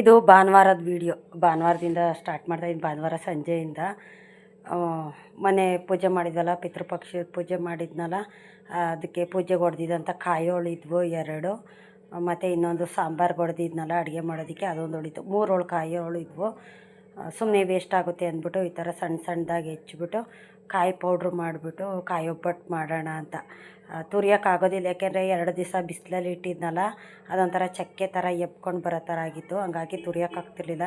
ಇದು ಭಾನುವಾರದ ವಿಡಿಯೋ ಭಾನುವಾರದಿಂದ ಸ್ಟಾರ್ಟ್ ಮಾಡ್ತಾ ಭಾನುವಾರ ಸಂಜೆಯಿಂದ. ಮನೆ ಪೂಜೆ ಮಾಡಿದ್ವಲ್ಲ ಪಿತೃಪಕ್ಷದ ಪೂಜೆ ಮಾಡಿದ್ನಲ್ಲ, ಅದಕ್ಕೆ ಪೂಜೆಗೆ ಹೊಡೆದಿದ್ದಂಥ ಕಾಯೋಳು ಇದ್ವು ಎರಡು. ಮತ್ತು ಇನ್ನೊಂದು ಸಾಂಬಾರು ಹೊಡೆದಿದ್ನಲ್ಲ, ಅಡುಗೆ ಮಾಡೋದಕ್ಕೆ ಅದೊಂದು ಉಳಿತು ಮೂರೋಳು ಕಾಯೋಳು ಇದ್ವು. ಸುಮ್ಮನೆ ವೇಸ್ಟ್ ಆಗುತ್ತೆ ಅಂದ್ಬಿಟ್ಟು ಈ ಥರ ಸಣ್ಣ ಸಣ್ಣದಾಗಿ ಹೆಚ್ಚಿಬಿಟ್ಟು ಕಾಯಿ ಪೌಡ್ರ್ ಮಾಡಿಬಿಟ್ಟು ಕಾಯಿ ಒಬ್ಬಟ್ಟು ಮಾಡೋಣ ಅಂತ. ತುರಿಯೋಕ್ಕಾಗೋದಿಲ್ಲ. ಯಾಕೆಂದರೆ ಎರಡು ದಿವಸ ಬಿಸಿಲಲ್ಲಿ ಇಟ್ಟಿದ್ನಲ್ಲ, ಅದೊಂಥರ ಚಕ್ಕೆ ಥರ ಎಬ್ಕೊಂಡು ಬರೋ ಥರ ಆಗಿತ್ತು. ಹಂಗಾಗಿ ತುರಿಯೋಕೆ ಆಗ್ತಿರ್ಲಿಲ್ಲ.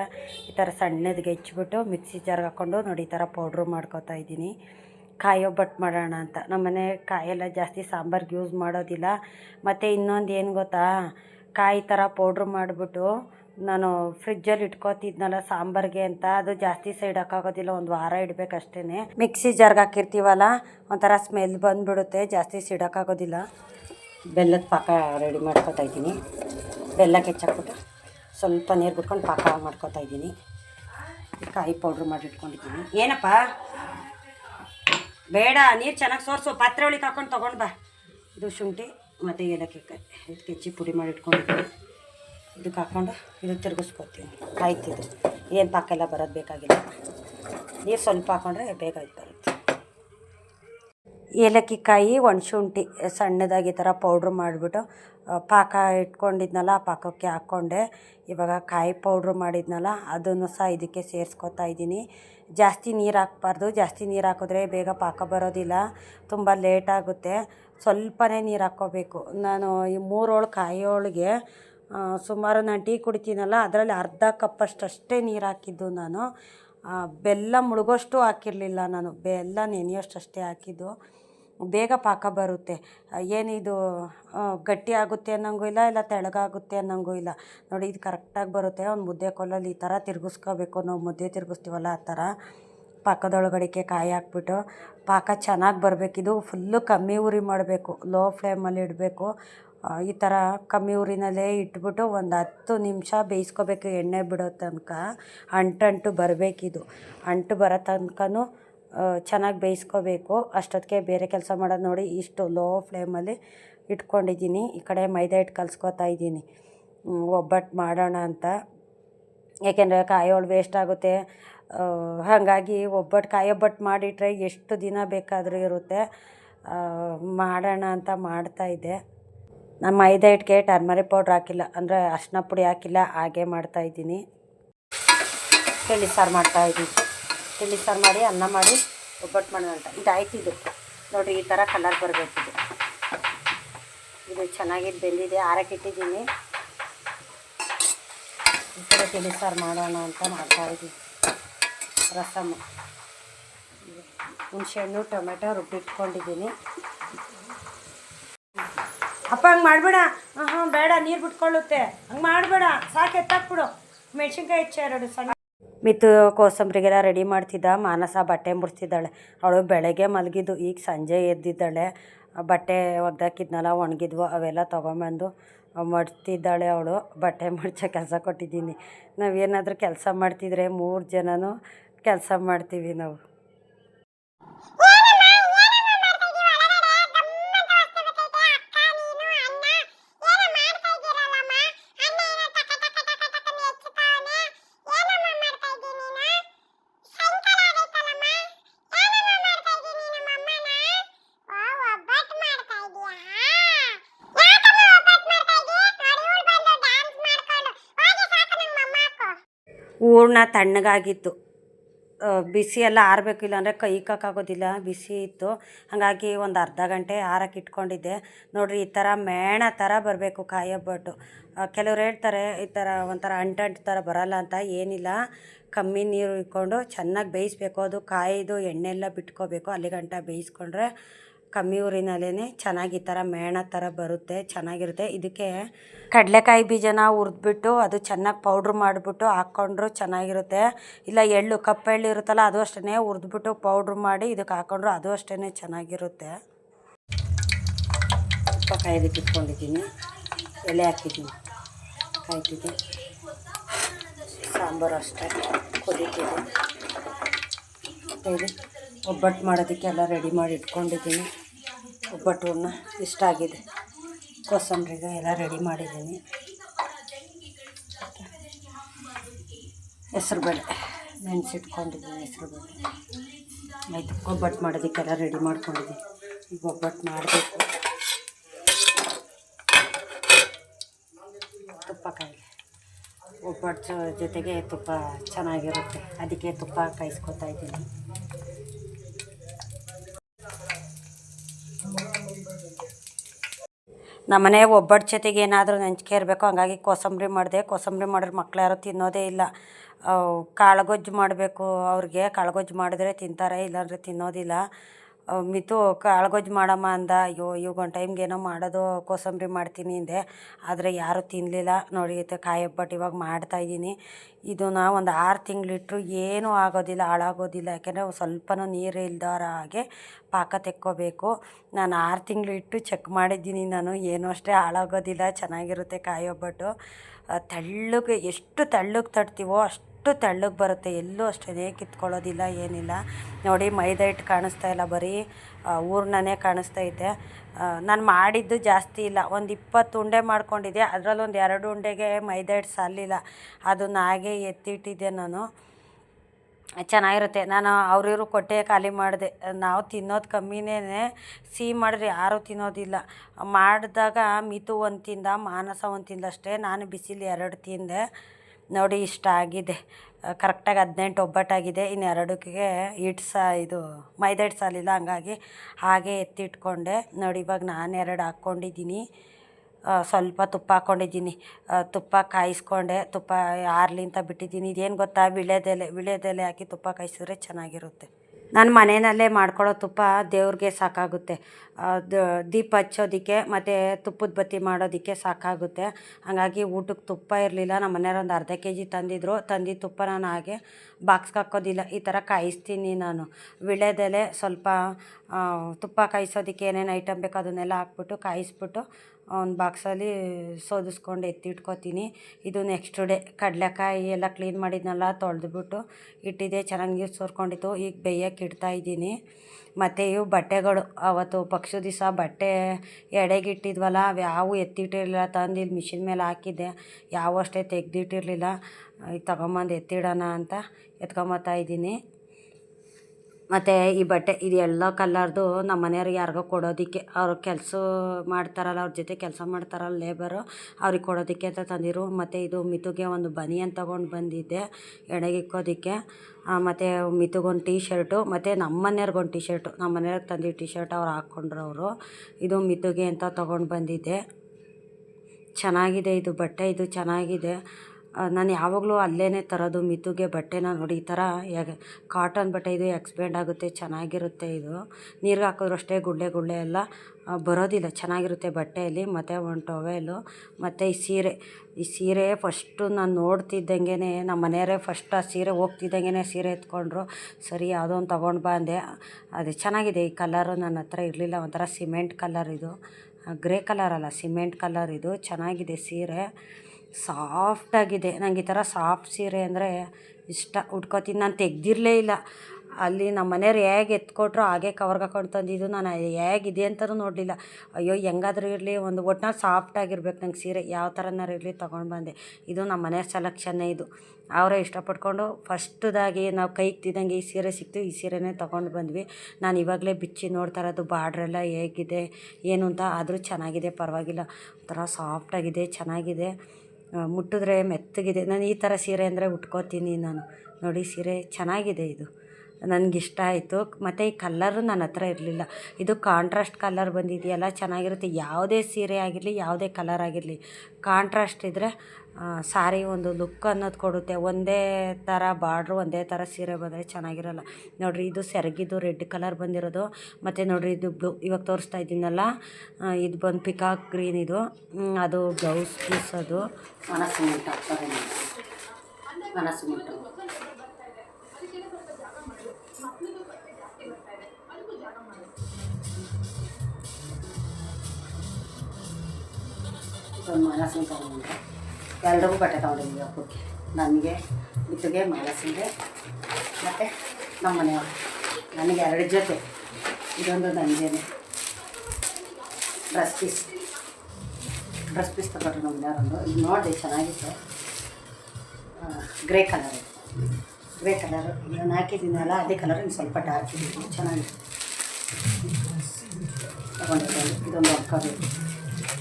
ಈ ಥರ ಸಣ್ಣದಕ್ಕೆ ಹೆಚ್ಚಿಬಿಟ್ಟು ಮಿಕ್ಸಿ ಜಾರ್ಗೆ ಹಾಕ್ಕೊಂಡು ನೋಡಿ ಈ ಥರ ಪೌಡ್ರು ಮಾಡ್ಕೊತಾ ಇದ್ದೀನಿ. ಕಾಯಿ ಒಬ್ಬಟ್ಟು ಮಾಡೋಣ ಅಂತ. ನಮ್ಮನೆ ಕಾಯೆಲ್ಲ ಜಾಸ್ತಿ ಸಾಂಬಾರ್ಗೆ ಯೂಸ್ ಮಾಡೋದಿಲ್ಲ. ಮತ್ತು ಇನ್ನೊಂದು ಏನು ಗೊತ್ತಾ? ಕಾಯಿ ಥರ ಪೌಡ್ರ್ ಮಾಡಿಬಿಟ್ಟು ನಾನು ಫ್ರಿಜ್ಜಲ್ಲಿ ಇಟ್ಕೋತಿದ್ನಲ್ಲ ಸಾಂಬಾರ್ಗೆ ಅಂತ, ಅದು ಜಾಸ್ತಿ ಸೈಡ್ ಹಾಕೋದಿಲ್ಲ ಒಂದು ವಾರ ಇಡಬೇಕಷ್ಟೇ ಮಿಕ್ಸಿ ಜಾರ್ಗೆ ಹಾಕಿರ್ತೀವಲ್ಲ, ಒಂಥರ ಸ್ಮೆಲ್ ಬಂದುಬಿಡುತ್ತೆ, ಜಾಸ್ತಿ ಸಿಡೋಕ್ಕಾಗೋದಿಲ್ಲ ಬೆಲ್ಲದ ಪಾಕ ರೆಡಿ ಮಾಡ್ಕೊತಾ ಇದ್ದೀನಿ. ಬೆಲ್ಲ ಕೆಚ್ಚಾಕ್ಬಿಟ್ಟು ಸ್ವಲ್ಪ ನೀರು ಬಿಟ್ಕೊಂಡು ಪಾಕ ಮಾಡ್ಕೊತಾ ಇದ್ದೀನಿ. ಕಾಯಿ ಪೌಡ್ರ್ ಮಾಡಿ ಇಟ್ಕೊಂಡಿದ್ದೀನಿ. ಏನಪ್ಪ? ಬೇಡ, ನೀರು ಚೆನ್ನಾಗಿ ಸೋರಿಸು. ಪಾತ್ರೆ ಒಳಗೆ ಹಾಕೊಂಡು ತೊಗೊಂಡು ಬಾ. ಇದು ಶುಂಠಿ, ಮತ್ತು ಏಲಕ್ಕಿ ಇದಕ್ಕೆ ಪುಡಿ ಮಾಡಿ ಇಟ್ಕೊಂಡಿದ್ದೀನಿ. ಇದಕ್ಕೆ ಹಾಕ್ಕೊಂಡು ಇದು ತಿರುಗಿಸ್ಕೊತೀನಿ ಇದು. ಏನು ಪಾಕ ಎಲ್ಲ ಬರೋದು ಬೇಕಾಗಿಲ್ಲ. ನೀರು ಸ್ವಲ್ಪ ಹಾಕ್ಕೊಂಡ್ರೆ ಬೇಗ ಬರುತ್ತೆ. ಏಲಕ್ಕಿ ಕಾಯಿ ಒಣಶುಂಠಿ ಸಣ್ಣದಾಗಿ ಈ ಥರ ಪೌಡ್ರ್ ಮಾಡಿಬಿಟ್ಟು ಪಾಕ ಇಟ್ಕೊಂಡಿದ್ನಲ್ಲ, ಆ ಪಾಕಕ್ಕೆ ಹಾಕ್ಕೊಂಡೆ ಇವಾಗ ಕಾಯಿ ಪೌಡ್ರ್ ಮಾಡಿದ್ನಲ್ಲ, ಅದನ್ನು ಸಹ ಇದಕ್ಕೆ ಸೇರಿಸ್ಕೊತಾ ಇದ್ದೀನಿ. ಜಾಸ್ತಿ ನೀರು ಹಾಕ್ಬಾರ್ದು. ಜಾಸ್ತಿ ನೀರು ಹಾಕಿದ್ರೆ ಬೇಗ ಪಾಕ ಬರೋದಿಲ್ಲ. ತುಂಬ ಲೇಟಾಗುತ್ತೆ ಸ್ವಲ್ಪನೇ ನೀರು ಹಾಕ್ಕೋಬೇಕು. ನಾನು ಈ ಮೂರೋಳು ಕಾಯೋಳಿಗೆ ಸುಮಾರು ನಾನು ಟೀ ಕುಡಿತೀನಲ್ಲ, ಅದರಲ್ಲಿ ಅರ್ಧ ಕಪ್ಪಷ್ಟಷ್ಟೇ ನೀರು ಹಾಕಿದ್ದು ನಾನು. ಬೆಲ್ಲ ಮುಳುಗೋಷ್ಟು ಹಾಕಿರಲಿಲ್ಲ ನಾನು. ಬೆಲ್ಲ ನೆನೆಯೋಷ್ಟಷ್ಟೇ ಹಾಕಿದ್ದು. ಬೇಗ ಪಾಕ ಬರುತ್ತೆ. ಏನಿದು ಗಟ್ಟಿ ಆಗುತ್ತೆ ಅನ್ನೋಂಗೂ ಇಲ್ಲ ಇಲ್ಲ ತೆಳಗಾಗುತ್ತೆ ಅನ್ನೋಂಗೂ ಇಲ್ಲ. ನೋಡಿ, ಇದು ಕರೆಕ್ಟಾಗಿ ಬರುತ್ತೆ. ಒಂದು ಮುದ್ದೆ ಕೊಲ್ಲಲ್ಲಿ ಈ ಥರ ತಿರುಗಿಸ್ಕೋಬೇಕು. ನಾವು ಮುದ್ದೆ ತಿರುಗಿಸ್ತೀವಲ್ಲ ಆ ಥರ ಪಾಕದೊಳಗಡೆಗೆ ಕಾಯಿ ಹಾಕ್ಬಿಟ್ಟು ಪಾಕ ಚೆನ್ನಾಗಿ ಬರಬೇಕಿದು ಫುಲ್ಲು ಕಮ್ಮಿ ಉರಿ ಮಾಡಬೇಕು. ಲೋ ಫ್ಲೇಮಲ್ಲಿ ಇಡಬೇಕು. ಈ ಥರ ಕಮ್ಮಿ ಊರಿನಲ್ಲೇ ಇಟ್ಬಿಟ್ಟು ಒಂದು ಹತ್ತು ನಿಮಿಷ ಬೇಯಿಸ್ಕೋಬೇಕು ಎಣ್ಣೆ ಬಿಡೋ ತನಕ. ಅಂಟಂಟು ಬರಬೇಕಿದು. ಅಂಟು ಬರೋ ತನಕನೂ ಚೆನ್ನಾಗಿ ಬೇಯಿಸ್ಕೋಬೇಕು. ಅಷ್ಟೊತ್ತಿಗೆ ಬೇರೆ ಕೆಲಸ ಮಾಡೋದು ನೋಡಿ ಇಷ್ಟು ಲೋ ಫ್ಲೇಮಲ್ಲಿ ಇಟ್ಕೊಂಡಿದ್ದೀನಿ. ಈ ಕಡೆ ಮೈದಾ ಹಿಟ್ಟು ಕಲ್ಸ್ಕೊತಾ ಇದ್ದೀನಿ. ಒಬ್ಬಟ್ಟು ಮಾಡೋಣ ಅಂತ. ಏಕೆಂದರೆ ಕಾಯೋಳು ವೇಸ್ಟ್ ಆಗುತ್ತೆ. ಹಾಗಾಗಿ ಒಬ್ಬಟ್ಟು ಕಾಯಿ ಒಬ್ಬಟ್ಟು ಮಾಡಿಟ್ರೆ ಎಷ್ಟು ದಿನ ಬೇಕಾದರೂ ಇರುತ್ತೆ. ಮಾಡೋಣ ಅಂತ ಮಾಡ್ತಾಯಿದ್ದೆ ನಾನು ಮೈದಾ ಹಿಟ್ಟಿಗೆ ಟರ್ಮರಿ ಪೌಡ್ರ್ ಹಾಕಿಲ್ಲ, ಅಂದರೆ ಅರಿಶಿನ ಪುಡಿ ಹಾಕಿಲ್ಲ, ಹಾಗೆ ಮಾಡ್ತಾಯಿದ್ದೀನಿ ತಿಳಿ ಸಾರು ಮಾಡ್ತಾಯಿದ್ದೀನಿ ತಿಳಿ ಸಾರು ಮಾಡಿ, ಅನ್ನ ಮಾಡಿ, ಒಬ್ಬಟ್ಟು ಮಾಡೋಣ ಅಂತ. ಇದು ಆಯ್ತಿದ್ದು ನೋಡಿರಿ, ಈ ಥರ ಕಲರ್ ಬರಬೇಕು ಇದು. ಚೆನ್ನಾಗಿ ಬೆಂದಿದೆ ಆರಕ್ಕಿಟ್ಟಿದ್ದೀನಿ ಈ ಥರ ತಿಳಿ ಸಾರು ಮಾಡೋಣ ಅಂತ ಮಾಡ್ತಾಯಿದ್ದೀನಿ ರಸಮ್. ಹುಣಸೆಹಣ್ಣು ಟೊಮೆಟೊ ರುಬ್ಬಿಟ್ಕೊಂಡಿದ್ದೀನಿ. ಅಪ್ಪ ಹಂಗೆ ಮಾಡಬೇಡ. ಹಾಂ ಬೇಡ, ನೀರು ಬಿಟ್ಕೊಳ್ಳುತ್ತೆ. ಹಂಗೆ ಮಾಡಬೇಡ. ಸಾಕು, ಎತ್ತಾಕ್ಬಿಡು. ಮೆಣಸಿನ್ಕಾಯಿ ಹೆಚ್ಚು ಎರಡು ಸಣ್ಣ. ಮಿತ್ತು ಕೋಸಂಬರಿಗೆಲ್ಲ ರೆಡಿ ಮಾಡ್ತಿದ್ದ. ಮಾನಸ ಬಟ್ಟೆ ಮುಡ್ತಿದ್ದಾಳೆ ಅವಳು ಬೆಳಗ್ಗೆ ಮಲಗಿದ್ದು, ಈಗ ಸಂಜೆ ಎದ್ದಿದ್ದಾಳೆ. ಬಟ್ಟೆ ಒಗ್ದಾಕಿದ್ನಲ್ಲ, ಒಣಗಿದ್ವು, ಅವೆಲ್ಲ ತೊಗೊಂಬಂದು ಮಡ್ತಿದ್ದಾಳೆ ಅವಳು. ಬಟ್ಟೆ ಮಡ್ಚೋ ಕೆಲಸ ಕೊಟ್ಟಿದ್ದೀನಿ. ನಾವೇನಾದರೂ ಕೆಲಸ ಮಾಡ್ತಿದ್ರೆ ಮೂರು ಜನನೂ ಕೆಲಸ ಮಾಡ್ತೀವಿ ನಾವು. ಹೂರ್ಣ ತಣ್ಣಗಾಗಿತ್ತು. ಬಿಸಿ ಎಲ್ಲ ಆರಬೇಕು ಇಲ್ಲಾಂದರೆ ಕೈ ಇಕ್ಕೋಕ್ಕಾಗೋದಿಲ್ಲ ಬಿಸಿ ಇತ್ತು. ಹಾಗಾಗಿ ಒಂದು ಅರ್ಧ ಗಂಟೆ ಆರಕ್ಕೆ ಇಟ್ಕೊಂಡಿದ್ದೆ. ನೋಡಿರಿ, ಈ ಥರ ಮೇಣ ಥರ ಬರಬೇಕು ಕಾಯಿ ಒಬ್ಬಟ್ಟು ಕೆಲವ್ರು ಹೇಳ್ತಾರೆ, ಈ ಥರ ಒಂಥರ ಅಂಟಂಟು ಥರ ಬರಲ್ಲ ಅಂತ. ಏನಿಲ್ಲ, ಕಮ್ಮಿ ನೀರು ಇಟ್ಕೊಂಡು ಚೆನ್ನಾಗಿ ಬೇಯಿಸ್ಬೇಕು. ಅದು ಕಾಯಿದು ಎಣ್ಣೆ ಎಲ್ಲ ಬಿಟ್ಕೋಬೇಕು. ಅಲ್ಲಿ ಗಂಟ ಬೇಯಿಸ್ಕೊಂಡ್ರೆ ಕಮ್ಮಿ ಊರಿನಲ್ಲೇ ಚೆನ್ನಾಗಿ ಈ ಥರ ಮೇಣ ಥರ ಬರುತ್ತೆ, ಚೆನ್ನಾಗಿರುತ್ತೆ. ಇದಕ್ಕೆ ಕಡಲೆಕಾಯಿ ಬೀಜನ ಹುರಿದ್ಬಿಟ್ಟು ಅದು ಚೆನ್ನಾಗಿ ಪೌಡ್ರ್ ಮಾಡಿಬಿಟ್ಟು ಹಾಕ್ಕೊಂಡ್ರು ಚೆನ್ನಾಗಿರುತ್ತೆ. ಇಲ್ಲ, ಎಳ್ಳು ಕಪ್ಪು ಎಳ್ಳು ಇರುತ್ತಲ್ಲ, ಅದು ಅಷ್ಟೇ ಹುರಿದ್ಬಿಟ್ಟು ಪೌಡ್ರ್ ಮಾಡಿ ಇದಕ್ಕೆ ಹಾಕ್ಕೊಂಡ್ರು ಅದು ಅಷ್ಟೇ ಚೆನ್ನಾಗಿರುತ್ತೆ. ಕಾಯ್ದಕ್ಕೆ ಇಟ್ಕೊಂಡಿದ್ದೀನಿ ಎಲೆ ಹಾಕಿದ್ದೀನಿ. ಕಾಯ್ತಿದ್ದೆ. ಸಾಂಬಾರು ಅಷ್ಟೇ. ಕುದೀತಿದೆ. ಹೇಳಿ ಒಬ್ಬಟ್ಟು ಮಾಡೋದಕ್ಕೆ ಎಲ್ಲ ರೆಡಿ ಮಾಡಿ ಇಟ್ಕೊಂಡಿದ್ದೀನಿ. ಒಬ್ಬಟ್ಟನ್ನ ಇಷ್ಟ ಆಗಿದೆ. ಕೋಸಂಬ್ರಿಗ ಎಲ್ಲ ರೆಡಿ ಮಾಡಿದ್ದೀನಿ. ಹೆಸರುಬೇಳೆ ನೆನೆಸಿಟ್ಕೊಂಡಿದ್ದೀನಿ ಹೆಸರುಬೇಳೆ ಆಯಿತು, ಒಬ್ಬಟ್ಟು ಮಾಡೋದಕ್ಕೆಲ್ಲ ರೆಡಿ ಮಾಡ್ಕೊಂಡಿದ್ದೀನಿ. ಈಗ ಒಬ್ಬಟ್ಟು ಮಾಡಬೇಕು. ತುಪ್ಪ ಕಾಯಿಲೆ. ಒಬ್ಬಟ್ಟು ಜೊತೆಗೆ ತುಪ್ಪ ಚೆನ್ನಾಗಿರುತ್ತೆ. ಅದಕ್ಕೆ ತುಪ್ಪ ಕಾಯಿಸ್ಕೊತಾ ಇದ್ದೀನಿ. ನಮ್ಮನೆ ಒಬ್ಬಟ್ಟು ಜೊತೆಗೆ ಏನಾದರೂ ನೆಂಚಿಕೆ ಇರಬೇಕು, ಹಂಗಾಗಿ ಕೋಸಂಬರಿ ಮಾಡಿದೆ. ಕೋಸಂಬರಿ ಮಾಡಿದ್ರೆ ಮಕ್ಳು ಯಾರೂ ತಿನ್ನೋದೇ ಇಲ್ಲ. ಕಾಳು ಕಾಳುಗೊಜ್ಜು ಮಾಡಬೇಕು, ಅವ್ರಿಗೆ ಕಾಳುಗೊಜ್ಜು ಮಾಡಿದ್ರೆ ತಿಂತಾರೆ, ಇಲ್ಲಾಂದರೆ ತಿನ್ನೋದಿಲ್ಲ. ಮಿತು ಕಾಳುಗೊಜ್ಜು ಮಾಡಮ್ಮ ಅಂದ, ಅಯ್ಯೋ, ಇವಾಗ ಒಂದು ಟೈಮ್ಗೆ ಏನೋ ಮಾಡೋದು, ಕೋಸಂಬರಿ ಮಾಡ್ತೀನಿ ಅಂದೆ. ಆದರೆ ಯಾರೂ ತಿನ್ನಲಿಲ್ಲ ನೋಡಿ ಕಾಯಿ ಒಬ್ಬಟ್ಟು ಇವಾಗ ಮಾಡ್ತಾಯಿದ್ದೀನಿ ಇದನ್ನು ಒಂದು ಆರು ತಿಂಗಳಿಟ್ರು ಏನೂ ಆಗೋದಿಲ್ಲ, ಹಾಳಾಗೋದಿಲ್ಲ. ಯಾಕೆಂದರೆ ಸ್ವಲ್ಪನೂ ನೀರು ಇಲ್ದಾರ ಹಾಗೆ ಪಾಕ ತೆಕ್ಕೋಬೇಕು. ನಾನು ಆರು ತಿಂಗಳು ಇಟ್ಟು ಚೆಕ್ ಮಾಡಿದ್ದೀನಿ. ನಾನು ಏನೂ ಅಷ್ಟೇ ಹಾಳಾಗೋದಿಲ್ಲ. ಚೆನ್ನಾಗಿರುತ್ತೆ ಕಾಯಿ ಒಬ್ಬಟ್ಟು ತೆಳ್ಳಗೆ, ಎಷ್ಟು ತೆಳ್ಳಗೆ ತಟ್ತೀವೋ ಅಷ್ಟು ತೆಳ್ಳಗೆ ಬರುತ್ತೆ, ಎಲ್ಲೂ ಅಷ್ಟೇ ಕಿತ್ಕೊಳ್ಳೋದಿಲ್ಲ, ಏನಿಲ್ಲ. ನೋಡಿ ಮೈದಾ ಹಿಟ್ಟು ಕಾಣಿಸ್ತಾ ಇಲ್ಲ, ಬರೀ ಹೂರ್ಣನೇ ಕಾಣಿಸ್ತೈತೆ ನಾನು ಮಾಡಿದ್ದು ಜಾಸ್ತಿ ಇಲ್ಲ. ಒಂದು ಇಪ್ಪತ್ತು ಉಂಡೆ ಮಾಡ್ಕೊಂಡಿದ್ದೆ. ಅದರಲ್ಲಿ ಒಂದು ಎರಡು ಉಂಡೆಗೆ ಮೈದಾ ಹಿಟ್ಟು ಸಾಲಿಲ್ಲ. ಅದನ್ನ ಹಾಗೆ ಎತ್ತಿಟ್ಟಿದ್ದೆ ನಾನು. ಚೆನ್ನಾಗಿರುತ್ತೆ. ನಾನು ಅವ್ರಿವ್ರು ಕೊಟ್ಟೆ ಖಾಲಿ ಮಾಡಿದೆ. ನಾವು ತಿನ್ನೋದು ಕಮ್ಮಿನೇ ಸಿಹಿ ಮಾಡಿದ್ರೆ ಯಾರೂ ತಿನ್ನೋದಿಲ್ಲ. ಮಾಡಿದಾಗ ಮಿತು ಒಂದು ತಿಂದ, ಮಾನಸ ಒಂದು ತಿಂದಷ್ಟೇ. ನಾನು ಬಿಸಿಲು ಎರಡು ತಿಂದೆ. ನೋಡಿ ಇಷ್ಟ ಆಗಿದೆ. ಕರೆಕ್ಟಾಗಿ ಹದಿನೆಂಟು ಒಬ್ಬಟ್ಟಾಗಿದೆ. ಇನ್ನು ಎರಡಕ್ಕೆ ಹಿಟ್ಟು ಇದು ಮೈದಾ ಹಿಟ್ಟು ಸಾಲಿಲ್ಲ, ಹಂಗಾಗಿ ಹಾಗೆ ಎತ್ತಿಟ್ಕೊಂಡೆ. ನೋಡಿ, ಇವಾಗ ನಾನು ಎರಡು ಹಾಕ್ಕೊಂಡಿದ್ದೀನಿ. ಸ್ವಲ್ಪ ತುಪ್ಪ ಹಾಕ್ಕೊಂಡಿದ್ದೀನಿ. ತುಪ್ಪ ಕಾಯಿಸ್ಕೊಂಡೆ. ತುಪ್ಪ ಆರ್ಲಿಂತ ಬಿಟ್ಟಿದ್ದೀನಿ. ಇದೇನು ಗೊತ್ತಾ? ವಿಳ್ಯದೆಲೆ ವಿಳ್ಯದೆಲೆ ಹಾಕಿ ತುಪ್ಪ ಕಾಯಿಸಿದ್ರೆ ಚೆನ್ನಾಗಿರುತ್ತೆ. ನಾನು ಮನೆಯಲ್ಲೇ ಮಾಡ್ಕೊಳ್ಳೋ ತುಪ್ಪ ದೇವ್ರಿಗೆ ಸಾಕಾಗುತ್ತೆ. ಆ, ದೀಪ ಹಚ್ಚೋದಕ್ಕೆ ಮತ್ತು ತುಪ್ಪದ ಬತ್ತಿ ಮಾಡೋದಕ್ಕೆ ಸಾಕಾಗುತ್ತೆ. ಹಾಗಾಗಿ ಊಟಕ್ಕೆ ತುಪ್ಪ ಇರಲಿಲ್ಲ. ನಮ್ಮ ಮನೆಯವ್ರು ಒಂದು ಅರ್ಧ ಕೆ ಜಿ ತಂದಿದ್ರು. ತಂದಿದ್ದ ತುಪ್ಪ ನಾನು ಹಾಗೆ ಬಾಕ್ಸ್ಗೆ ಹಾಕೋದಿಲ್ಲ. ಈ ಥರ ಕಾಯಿಸ್ತೀನಿ ನಾನು. ವಿಳೆದೆಲೆ ಸ್ವಲ್ಪ ತುಪ್ಪ ಕಾಯಿಸೋದಕ್ಕೆ ಏನೇನು ಐಟಮ್ ಬೇಕೋ ಅದನ್ನೆಲ್ಲ ಹಾಕ್ಬಿಟ್ಟು ಕಾಯಿಸ್ಬಿಟ್ಟು ಒಂದು ಬಾಕ್ಸಲ್ಲಿ ಸೋದಿಸ್ಕೊಂಡು ಎತ್ತಿಟ್ಕೊತೀನಿ ಇದು ನೆಕ್ಸ್ಟ್ ಡೇ ಕಡಲೆಕಾಯಿ ಎಲ್ಲ ಕ್ಲೀನ್ ಮಾಡಿದ್ನೆಲ್ಲ, ತೊಳೆದ್ಬಿಟ್ಟು ಇಟ್ಟಿದ್ದೆ. ಚೆನ್ನಾಗಿ ನೀರು ಸೋರ್ಕೊಂಡಿತ್ತು. ಈಗ ಬೇಯಕ್ಕೆ ಇಡ್ತಾ ಇದ್ದೀನಿ. ಮತ್ತು ಇವು ಬಟ್ಟೆಗಳು. ಅವತ್ತು ಪಕ್ಷದ ದಿವಸ ಬಟ್ಟೆ ಎಡೆಗೆ ಇಟ್ಟಿದ್ವಲ್ಲ ಅವು ಯಾವು ಎತ್ತಿಟ್ಟಿರಲಿಲ್ಲ, ತಂದು ಇಲ್ಲಿ ಮಿಷಿನ್ ಮೇಲೆ ಹಾಕಿದ್ದೆ. ಯಾವ ಅಷ್ಟೇ ತೆಗ್ದಿಟ್ಟಿರಲಿಲ್ಲ. ಈಗ ತಗೊಂಬಂದು ಎತ್ತಿಡೋಣ ಅಂತ ಎತ್ಕೊಂಬತ್ತಾ ಇದ್ದೀನಿ. ಮತ್ತು ಈ ಬಟ್ಟೆ ಇದು ಎಲ್ಲೋ ಕಲ್ಲರ್ದು ನಮ್ಮ ಮನೆಯವ್ರಿಗೆ ಯಾರಿಗೋ ಕೊಡೋದಕ್ಕೆ. ಅವ್ರು ಕೆಲಸ ಮಾಡ್ತಾರಲ್ಲ, ಅವ್ರ ಜೊತೆ ಕೆಲಸ ಮಾಡ್ತಾರಲ್ಲ ಲೇಬರು ಅವ್ರಿಗೆ ಕೊಡೋದಕ್ಕೆ ಅಂತ ತಂದಿರು. ಮತ್ತು ಇದು ಮಿತುಗೆ ಒಂದು ಬನಿಯನ್ ತೊಗೊಂಡು ಬಂದಿದ್ದೆ ಎಣಗಿಕ್ಕೋದಕ್ಕೆ ಮತ್ತು ಮಿತುಗೊಂದು ಟೀ ಶರ್ಟು ಮತ್ತು ನಮ್ಮ ಮನೆಯವ್ರಿಗೊಂದು ಟೀ ಶರ್ಟು ನಮ್ಮ ಮನೆಯವ್ರಿಗೆ ತಂದಿದ್ದ ಟೀ ಶರ್ಟ್ ಅವ್ರು ಹಾಕ್ಕೊಂಡ್ರು ಅವರು. ಇದು ಮಿತುಗೆ ಅಂತ ತೊಗೊಂಡು ಬಂದಿದ್ದೆ. ಚೆನ್ನಾಗಿದೆ ಇದು ಬಟ್ಟೆ, ಇದು ಚೆನ್ನಾಗಿದೆ. ನಾನು ಯಾವಾಗಲೂ ಅಲ್ಲೇ ತರೋದು ಮಿತುಗೆ ಬಟ್ಟೆನ ನೋಡಿ ಈ ಥರ ಕಾಟನ್ ಬಟ್ಟೆ ಇದು ಎಕ್ಸ್ಪೆಂಡ್ ಆಗುತ್ತೆ, ಚೆನ್ನಾಗಿರುತ್ತೆ ಇದು. ನೀರಿಗೆ ಹಾಕಿದ್ರು ಅಷ್ಟೇ ಗುಳ್ಳೆ ಗುಳ್ಳೆ ಎಲ್ಲ ಬರೋದಿಲ್ಲ, ಚೆನ್ನಾಗಿರುತ್ತೆ ಬಟ್ಟೆಯಲ್ಲಿ, ಮತ್ತು ಒಂದು ಟವೆಲು ಮತ್ತು ಈ ಸೀರೆ ಈ ಸೀರೆ ಫಸ್ಟು ನಾನು ನೋಡ್ತಿದ್ದಂಗೆ ನಮ್ಮ ಮನೆಯವರೇ ಫಸ್ಟ್ ಆ ಸೀರೆ ಹೋಗ್ತಿದ್ದಂಗೆ ಸೀರೆ ಎತ್ಕೊಂಡ್ರು, ಸರಿ, ಯಾವುದೋ ಒಂದು ತೊಗೊಂಡು ಬಂದೆ ಅದು. ಚೆನ್ನಾಗಿದೆ, ಈ ಕಲರು ನನ್ನ ಹತ್ರ ಇರಲಿಲ್ಲ, ಒಂಥರ ಸಿಮೆಂಟ್ ಕಲರ್ ಇದು. ಗ್ರೇ ಕಲರ್ ಅಲ್ಲ ಸಿಮೆಂಟ್ ಕಲರ್ ಇದು, ಚೆನ್ನಾಗಿದೆ ಸೀರೆ. ಸಾಫ್ಟಾಗಿದೆ. ನಂಗೆ ಈ ಥರ ಸಾಫ್ಟ್ ಸೀರೆ ಅಂದರೆ ಇಷ್ಟ. ಉಟ್ಕೋತೀನಿ. ನಾನು ತೆಗ್ದಿರಲೇ ಇಲ್ಲ. ಅಲ್ಲಿ ನಮ್ಮ ಮನೆಯವ್ರು ಹೇಗೆ ಎತ್ಕೊಟ್ರು ಹಾಗೆ ಕವರ್ಗೆ ಹಾಕೊಂಡು ತಂದಿದ್ದು. ನಾನು ಹೇಗಿದೆ ಅಂತಲೂ ನೋಡಲಿಲ್ಲ. ಅಯ್ಯೋ, ಹೆಂಗಾದ್ರೂ ಇರಲಿ, ಒಂದು ಒಟ್ನಲ್ಲಿ ಸಾಫ್ಟಾಗಿರ್ಬೇಕು ನಂಗೆ ಸೀರೆ. ಯಾವ ಥರನಾರು ಇರಲಿ ತೊಗೊಂಡು ಬಂದೆ. ಇದು ನಮ್ಮ ಮನೆಯವ್ರ ಸೆಲೆಕ್ಷನ್ನೇ ಇದು. ಅವರೇ ಇಷ್ಟಪಟ್ಕೊಂಡು ಫಸ್ಟ್ದಾಗಿ ನಾವು ಕೈಗೆ ತಿದ್ದಂಗೆ ಈ ಸೀರೆ ಸಿಕ್ತು. ಈ ಸೀರೆನೇ ತೊಗೊಂಡು ಬಂದ್ವಿ. ನಾನು ಇವಾಗಲೇ ಬಿಚ್ಚಿ ನೋಡ್ತಾ ಇರೋದು ಬಾರ್ಡ್ರೆಲ್ಲ ಹೇಗಿದೆ, ಏನು ಅಂತ ಆದರೂ ಚೆನ್ನಾಗಿದೆ, ಪರವಾಗಿಲ್ಲ. ಒಂಥರ ಸಾಫ್ಟಾಗಿದೆ ಚೆನ್ನಾಗಿದೆ. ಮುಟ್ಟಿದ್ರೆ ಮೆತ್ತಗಿದೆ. ನಾನು ಈ ಥರ ಸೀರೆ ಅಂದರೆ ಉಟ್ಕೋತೀನಿ ನಾನು. ನೋಡಿ ಸೀರೆ ಚೆನ್ನಾಗಿದೆ ಇದು. ನನಗಿಷ್ಟ ಆಯಿತು. ಮತ್ತು ಈ ಕಲ್ಲರು ನನ್ನ ಹತ್ರ ಇರಲಿಲ್ಲ. ಇದು ಕಾಂಟ್ರಾಸ್ಟ್ ಕಲರ್ ಬಂದಿದೆಯಲ್ಲ, ಚೆನ್ನಾಗಿರುತ್ತೆ. ಯಾವುದೇ ಸೀರೆ ಆಗಿರಲಿ, ಯಾವುದೇ ಕಲರ್ ಆಗಿರಲಿ ಕಾಂಟ್ರಾಸ್ಟ್ ಇದ್ದರೆ ಸಾರಿ ಒಂದು ಲುಕ್ ಅನ್ನೋದು ಕೊಡುತ್ತೆ. ಒಂದೇ ಥರ ಬಾರ್ಡ್ರು ಒಂದೇ ಥರ ಸೀರೆ ಬಂದರೆ ಚೆನ್ನಾಗಿರಲ್ಲ. ನೋಡಿರಿ, ಇದು ಸೆರಗಿದ್ದು ರೆಡ್ ಕಲರ್ ಬಂದಿರೋದು. ಮತ್ತು ನೋಡಿರಿ, ಇದು ಬ್ಲೂ, ಇವಾಗ ತೋರಿಸ್ತಾ ಇದ್ದೀನಲ್ಲ ಇದು ಬಂದು ಪಿಕಾಕ್ ಗ್ರೀನ್ ಇದು. ಅದು ಬ್ಲೌಸ್ ಪೀಸ್ ಅದು. ಮನಸ್ಸು ಮನಸ್ಸು ಮನಸ್ಸಿನ ತಗೊಂಡೆ ಎಲ್ರಿಗೂ ಬಟ್ಟೆ ತೊಗೊಂಡಿದ್ವಿ ಹಬ್ಬಕ್ಕೆ. ನನಗೆ ಇತ್ತಿಗೆ ಮನಸ್ಸಿಗೆ ಮತ್ತು ನಮ್ಮ ಮನೆಯವರು. ನನಗೆ ಎರಡು ಜೊತೆ. ಇದೊಂದು ನನಗೇನೆ ಡ್ರೆಸ್ ಪೀಸ್ ಡ್ರೆಸ್ ಪೀಸ್ ತಗೊಂಡ್ರು ನಮ್ಮ ಮನೆಯವರೊಂದು ಇದು ನೋಡಿ ಚೆನ್ನಾಗಿತ್ತು. ಗ್ರೇ ಕಲರ್ ಗ್ರೇ ಕಲರ್ ನಾನು ಹಾಕಿದ್ದೀನಲ್ಲ ಅದೇ ಕಲರ್ ಇನ್ನು ಸ್ವಲ್ಪ ಡಾರ್ಕ್ ಇದೆ. ಚೆನ್ನಾಗಿದೆ. ತಗೊಂಡಿದ್ದೆ ಇದೊಂದು ಹಾಕೋಬೇಕು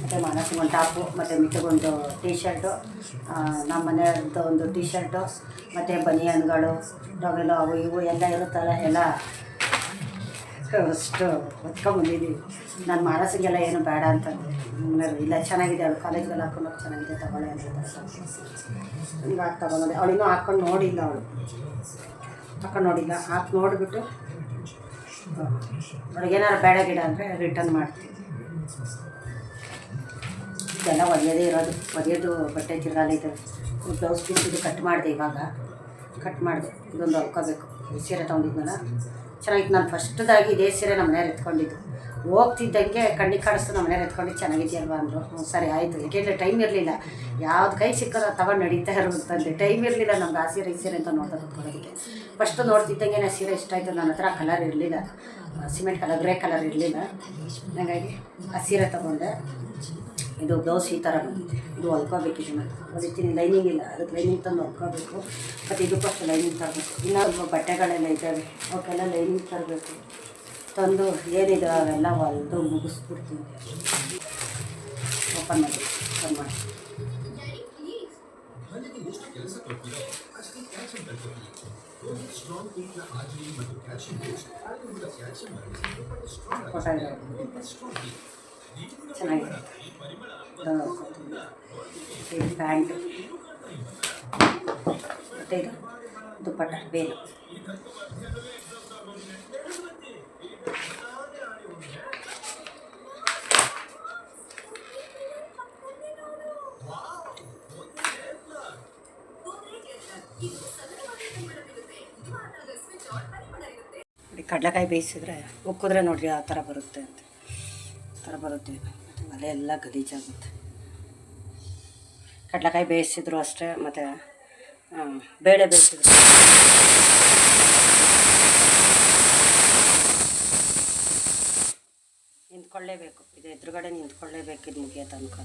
ಮತ್ತು ಮಾನಸಿಗೆ ಒಂದು ಟಾಪು, ಮತ್ತು ಮಿಟ್ಟಿಗೊಂದು ಟೀ ಶರ್ಟು ನಮ್ಮ ಮನೆಯವ್ರದ್ದು ಒಂದು ಟೀ ಶರ್ಟು ಮತ್ತು ಬನಿಯನ್ಗಳು ಟವೆಲ್ಲ ಅವು ಇವು ಎಲ್ಲ ಇರುತ್ತಲ್ಲ, ಎಲ್ಲ ಅಷ್ಟು ಹೊತ್ಕೊಂಬಂದಿದ್ದೀವಿ ನಾನು ಮನಸ್ಸಿಗೆಲ್ಲ ಏನು ಬೇಡ ಅಂತಂದರೆ ಇಲ್ಲ. ಚೆನ್ನಾಗಿದೆ ಅವಳು ಕಾಲೇಜ್ಗೆಲ್ಲ ಹಾಕೊಂಡು ಹೋಗಿ ಚೆನ್ನಾಗಿದೆ, ತಗೊಳ್ಳಿ ಅಂತ ಹಿಂಗೆ ಹಾಕಿ ತಗೊಂಡೆ ಅವಳು ಇನ್ನೂ ಹಾಕ್ಕೊಂಡು ನೋಡಿಲ್ಲ ಅವಳು. ಹಾಕೊಂಡು ನೋಡಿಲ್ಲ. ಹಾಕಿ ನೋಡಿಬಿಟ್ಟು ಅವಳಿಗೇನಾರು ಬೇಡ ಗಿಡ ಅಂದರೆ ರಿಟರ್ನ್ ಮಾಡ್ತೀವಿ ಇದೆಲ್ಲ ಒಗೆಯೋದೇ ಇರೋದು. ಒದೆಯೋದು ಬಟ್ಟೆ ತಿರ್ಗಾಲ ಇದು ಬ್ಲೌಸ್ ಪೀಸ್ ಇದು ಕಟ್ ಮಾಡಿದೆ ಇವಾಗ. ಕಟ್ ಮಾಡಿದೆ. ಇದೊಂದು ಹೊಲ್ಕೋಬೇಕು ಸೀರೆ ತೊಗೊಂಡಿದ್ನಲ್ಲ. ಚೆನ್ನಾಗಿತ್ತು. ನಾನು ಫಸ್ಟ್ದಾಗಿ ಇದೇ ಸೀರೆ ನಮ್ಮ ಮನೇಲಿ ಎತ್ಕೊಂಡಿದ್ದು. ಹೋಗ್ತಿದ್ದಂಗೆ ಕಣ್ಣಿಗೆ ಕಾಣಿಸ್ತು. ನಮ್ಮ ಮನೇಲಿ ಎತ್ಕೊಂಡು ಚೆನ್ನಾಗಿದೆಯಲ್ವಾ ಅಂದರು. ಹ್ಞೂ, ಸರಿ, ಆಯಿತು. ಯಾಕೆಂದರೆ ಟೈಮ್ ಇರಲಿಲ್ಲ. ಯಾವ್ದು ಕೈ ಸಿಕ್ಕೋ ತಗೊಂಡು ನಡೀತಾ ಇರುತ್ತಂತೆ ಟೈಮ್ ಇರಲಿಲ್ಲ ನಮ್ಗೆ ಆ ಸೀರೆ, ಈ ಸೀರೆ ಅಂತ ನೋಡ್ತಾ ಕೂತ್ಕೊಳ್ಳೋದಕ್ಕೆ ಫಸ್ಟ್ ನೋಡ್ತಿದ್ದಂಗೆ ನಾನು ಸೀರೆ ಇಷ್ಟ ಆಯಿತು. ನನ್ನ ಹತ್ರ ಕಲರ್ ಇರಲಿಲ್ಲ. ಸಿಮೆಂಟ್ ಕಲರ್, ಗ್ರೇ ಕಲರ್ ಇರಲಿಲ್ಲ. ಹಾಗಾಗಿ ಆ ಸೀರೆ ತೊಗೊಂಡೆ. ಇದು ಬ್ಲೌಸ್ ಈ ಥರ ಇದು ಹೊಲ್ಕೋಬೇಕು ಇದನ್ನು ಅದಕ್ಕೆ ಲೈನಿಂಗ್ ಇಲ್ಲ. ಅದಕ್ಕೆ ಲೈನಿಂಗ್ ತಂದು ಹೊಲ್ಕೋಬೇಕು ಮತ್ತು ಇದಕ್ಕೂ ಅಷ್ಟೇ ಲೈನಿಂಗ್ ತರಬೇಕು. ಇನ್ನೂ ಬಟ್ಟೆಗಳೆಲ್ಲ ಇದ್ದಾವೆ. ಅವಕ್ಕೆಲ್ಲ ಲೈನಿಂಗ್ ತರಬೇಕು. ತಂದು ಏನಿದೆ ಅವೆಲ್ಲ ಹೊಲಿದು ಮುಗಿಸ್ಬಿಡ್ತೀನಿ. ಓಪನ್ ಮಾಡಿ. ಓಪನ್ ಮಾಡಿ. ಸ್ಟ್ರಾಂಗ್. ಚೆನ್ನಾಗಿದೆ. ಇದು ಪ್ಯಾಂಟ್. ಮತ್ತು ಇದು ದುಪ್ಪಟ್ಟ ಬೇರೆ ಕಡಲೆಕಾಯಿ ಬೇಯಿಸಿದ್ರೆ ಉಕ್ಕಿದ್ರೆ ನೋಡ್ರಿ ಆ ಥರ ಬರುತ್ತೆ ಅಂತ. ಥರ ಬರುತ್ತೆ. ಒಲೆ ಎಲ್ಲ ಗಲೀಜಾಗುತ್ತೆ. ಕಡಲೆಕಾಯಿ ಬೇಯಿಸಿದ್ರು ಅಷ್ಟೇ, ಮತ್ತು ಬೇಳೆ ಬೇಯಿಸಿದ್ರು. ನಿಂತ್ಕೊಳ್ಳೇಬೇಕು. ಇದು ಎದುರುಗಡೆ ನಿಂತ್ಕೊಳ್ಳೇಬೇಕು ಇದು ಮುಗಿಯೋ ತನಕ.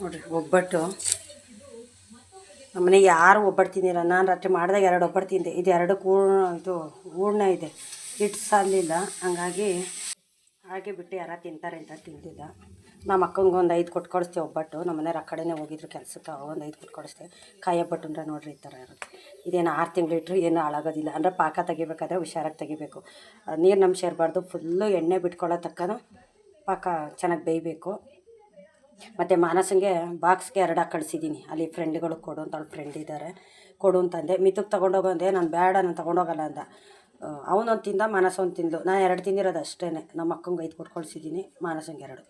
ನೋಡ್ರಿ, ಒಬ್ಬಟ್ಟು ನಮ್ಮನೆ ಯಾರು ಒಬ್ಬಟ್ಟು ತಿಂದಿಲ್ಲ. ನಾನು ರಾತ್ರಿ ಮಾಡಿದಾಗ ಎರಡು ಒಬ್ಬಟ್ಟು ತಿಂದೆ. ಇದು ಎರಡು ಹೂರ್ಣ ಇದು ಹೂರ್ಣ ಇದೆ. ಹಿಟ್ಟು ಸಾಲಿಲ್ಲ ಹಂಗಾಗಿ ಹಾಗೆ ಬಿಟ್ಟು ಯಾರು ತಿಂತಾರೆ ಅಂತ ತಿಂದಿಲ್ಲ. ನಮ್ಮ ಅಕ್ಕಂಗೆ ಒಂದು ಐದು ಕೊಟ್ಟು ಕೊಡಿಸ್ತೆ ಒಬ್ಬಟ್ಟು. ನಮ್ಮ ಮನೆಯವ್ರು ಆ ಕಡೆನೇ ಹೋಗಿದ್ರು ಕೆಲಸಕ್ಕೆ. ಒಂದು ಐದು ಕೊಟ್ಟು ಕೊಡಿಸ್ತೆ ಕಾಯಿ ಒಬ್ಬಟ್ಟು ಅಂದರೆ ನೋಡ್ರಿ ಈ ಥರ ಇರುತ್ತೆ. ಇದೇನು ಆರು ತಿಂಗಳು ಇಟ್ಟರು ಏನು ಹಾಳಾಗೋದಿಲ್ಲ. ಅಂದರೆ ಪಾಕ ತೆಗಿಬೇಕಾದ್ರೆ ಹುಷಾರಾಗಿ ತೆಗಿಬೇಕು. ನೀರು ನಮ್ಮ ಸೇರಬಾರ್ದು. ಫುಲ್ಲು ಎಣ್ಣೆ ಬಿಟ್ಕೊಳ್ಳೋ ತಕ್ಕನ ಪಾಕ ಚೆನ್ನಾಗಿ ಬೇಯಬೇಕು. ಮತ್ತು ಮಾನಸಂಗೆ ಬಾಕ್ಸ್ಗೆ ಎರಡು ಕಳಿಸಿದ್ದೀನಿ ಅಲ್ಲಿ ಫ್ರೆಂಡ್ಗಳು ಕೊಡು ಅಂತ ಅವ್ಳು ಫ್ರೆಂಡ್ ಇದ್ದಾರೆ ಕೊಡು ಅಂತಂದೆ ಮಿತುಗೆ ತೊಗೊಂಡೋಗು ಅಂದೆ. ನಾನು ಬೇಡ ನಾನು ತೊಗೊಂಡೋಗಲ್ಲ ಅಂದ. ಅವನೊಂದು ತಿಂದ ಮಾನಸ ಒಂದು ತಿಂದು ನಾನು ಎರಡು ತಿಂದಿರೋದು ಅಷ್ಟೇ ನಮ್ಮ ಅಕ್ಕಂಗೆ ಐದು ಕೊಟ್ಟು ಕಳಿಸಿದ್ದೀನಿ ಮಾನಸಂಗೆ ಎರಡು.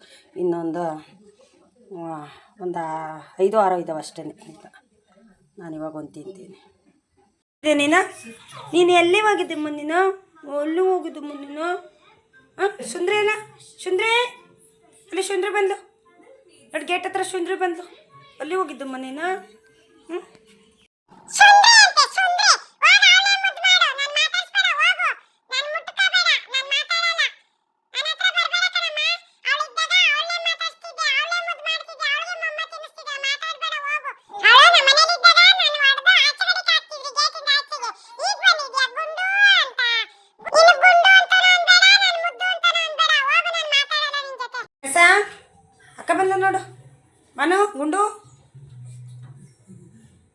ಇನ್ನೊಂದು ಒಂದು ಐದು ಆರು ಇದ್ದಾವೆ ಅಷ್ಟೇ ಅಂತ. ನಾನು ಇವಾಗ ಒಂದು ತಿಂತೀನಿ. ನೀನ ನೀನು? ನೀನು ಎಲ್ಲಿ ಹೋಗಿದ್ದೆ ಮುಂದಿನ ಒಲ್ಲೂ ಹೋಗಿದ್ದು ಮುಂದಿನ ಹಾಂ ಸುಂದ್ರೇನ? ಸುಂದ್ರೇ? ಅಲ್ಲಿ ಸುಂದ್ರೆ ಬಂದು ನೋಡಿ ಗೇಟ್ ಹತ್ರ ಸುಂದ್ರಿ ಬಂದು ಅಲ್ಲಿ ಹೋಗಿದ್ದು ಮನೇನ? ಹ್ಞೂ ಮನು ಗುಂಡು.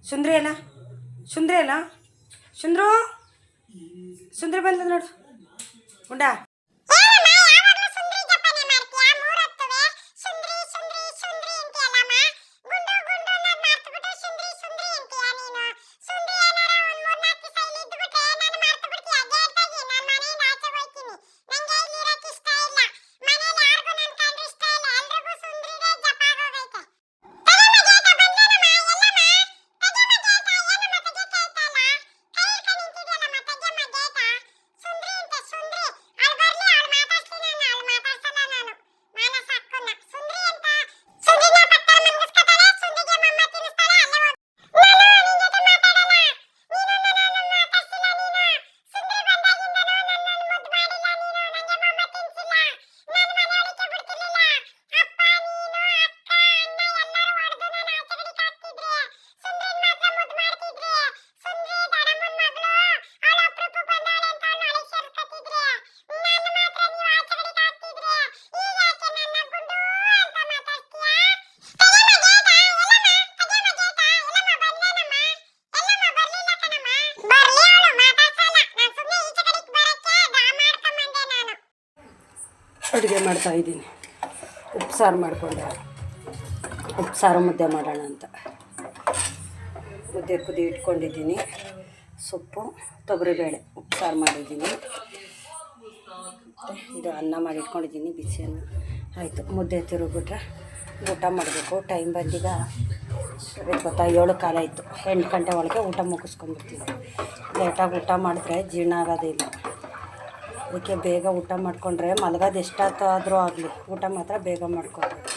ಸುಂದ್ರಿ ಅಲ್ಲ. ಸುಂದ್ರಿ ಅಲ್ಲ. ಸುಂದ್ರು. ಸುಂದ್ರಿ ಬಂದ ನೋಡು. ಗುಂಡ. ಮಾಡ್ತಾಯಿದ್ದೀನಿ ಉಪ್ಸಾರು ಮಾಡಿಕೊಂಡೆ. ಉಪ್ಸಾರು ಮುದ್ದೆ ಮಾಡೋಣ ಅಂತ. ಮುದ್ದೆ ಕುದಿ ಇಟ್ಕೊಂಡಿದ್ದೀನಿ. ಸೊಪ್ಪು, ತೊಗರಿಬೇಳೆ ಉಪ್ಸಾರು ಮಾಡಿದ್ದೀನಿ. ಇದು ಅನ್ನ ಮಾಡಿ ಇಟ್ಕೊಂಡಿದ್ದೀನಿ ಬಿಸಿ ಅನ್ನ ಆಯಿತು, ಮುದ್ದೆ ತಿರುಗಿಬಿಟ್ರೆ ಊಟ ಮಾಡಬೇಕು. ಟೈಮ್ ಬಂದೀಗ ಗೊತ್ತಾ? ಏಳು ಕಾಲ ಆಯಿತು. ಎಂಟು ಗಂಟೆ ಒಳಗೆ ಊಟ ಮುಗಿಸ್ಕೊಂಡ್ಬಿಡ್ತೀನಿ. ಲೇಟಾಗಿ ಊಟ ಮಾಡಿದ್ರೆ ಜೀರ್ಣ ಆಗೋದಿಲ್ಲ ಅದಕ್ಕೆ ಬೇಗ ಊಟ ಮಾಡಿಕೊಂಡ್ರೆ ಮಲಗೋದು ಎಷ್ಟಾದರೂ ಆಗಲಿ ಊಟ ಮಾತ್ರ ಬೇಗ ಮಾಡ್ಕೋಬೇಕು